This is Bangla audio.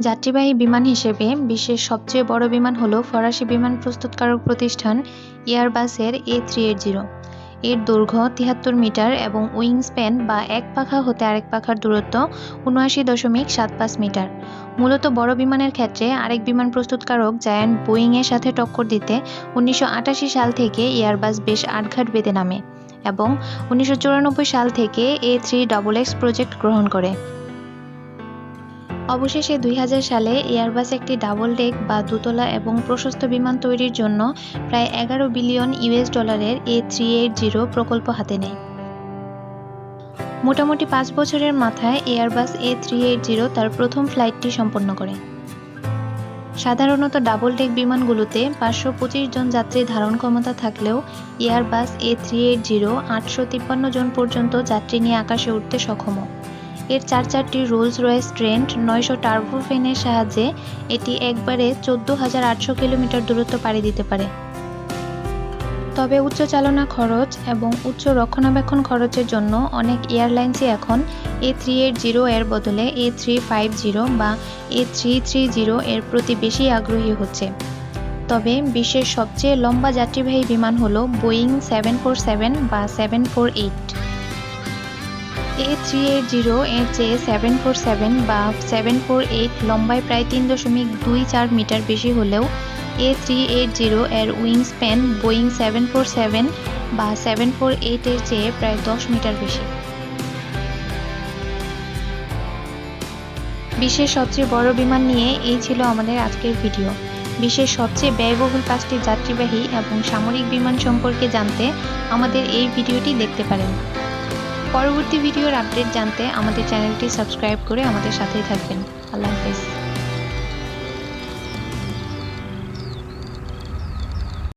যাত্রীবাহী বিমান হিসেবে বিশ্বের সবচেয়ে বড় বিমান হল ফরাসি বিমান প্রস্তুতকারক প্রতিষ্ঠান এয়ারবাসের এ থ্রি এইট জিরো। এর দৈর্ঘ্য তিয়াত্তর মিটার এবং উইং স্প্যান বা এক পাখা হতে আরেক পাখার দূরত্ব উনআশি দশমিক সাত পাঁচ মিটার। মূলত বড় বিমানের ক্ষেত্রে আরেক বিমান প্রস্তুতকারক জায়ান্ট বোয়িংয়ের সাথে টক্কর দিতে উনিশশো আটাশি সাল থেকে এয়ারবাস বেশ আটঘাট বেঁধে নামে এবং উনিশশো চুরানব্বই সাল থেকে A three double X project গ্রহণ করে। অবশেষে দুই হাজার সালে এয়ারবাস একটি ডাবল ডেক বা দোতলা এবং প্রশস্ত বিমান তৈরির জন্য প্রায় এগারো বিলিয়ন ইউএস ডলারের এ থ্রি এইট জিরো প্রকল্প হাতে নেয়। মোটামুটি পাঁচ বছরের মাথায় Airbus A three eight zero তার প্রথম ফ্লাইটটি সম্পন্ন করে। সাধারণত ডাবল ডেক বিমানগুলোতে পাঁচশো পঁচিশ জন যাত্রী ধারণ ক্ষমতা থাকলেও Airbus A three eight zero আটশো তিপ্পান্ন জন পর্যন্ত যাত্রী নিয়ে আকাশে উঠতে সক্ষম। এর চার চারটি রোলস রয়েস ট্রেন্ট নয়শো টার্বোফেনের সাহায্যে এটি একবারে চোদ্দ হাজার আটশো কিলোমিটার দূরত্ব পাড়ি দিতে পারে। তবে উচ্চ চালনা খরচ এবং উচ্চ রক্ষণাবেক্ষণ খরচের জন্য অনেক এয়ারলাইন্সই এখন এ থ্রি এইট জিরো এর বদলে এ থ্রি ফাইভ জিরো বা এ থ্রি থ্রি জিরো এর প্রতি বেশি আগ্রহী হচ্ছে। তবে বিশ্বের সবচেয়ে লম্বা যাত্রীবাহী বিমান হল বোয়িং সেভেন ফোর সেভেন বা seven four eight A three eight zero এর চেয়ে সেভেন ফোর সেভেন বা সেভেন ফোর এইট লম্বায় প্রায় তিন দশমিক দুই চার মিটার বেশি হলেও এ থ্রি এইট জিরো এর wing span Boeing seven four seven বা সেভেন ফোর এইটের চেয়ে প্রায় দশ মিটার বেশি। বিশ্বের সবচেয়ে বড় বিমান নিয়ে এই ছিল আমাদের আজকের ভিডিও। বিশ্বের সবচেয়ে ব্যয়বহুল পাঁচটি যাত্রীবাহী এবং সামরিক বিমান সম্পর্কে জানতে আমাদের এই ভিডিওটি দেখতে পারেন। পরবর্তী ভিডিওর আপডেট জানতে আমাদের চ্যানেলটি সাবস্ক্রাইব করে আমাদের সাথেই থাকবেন। আল্লাহ হাফেজ।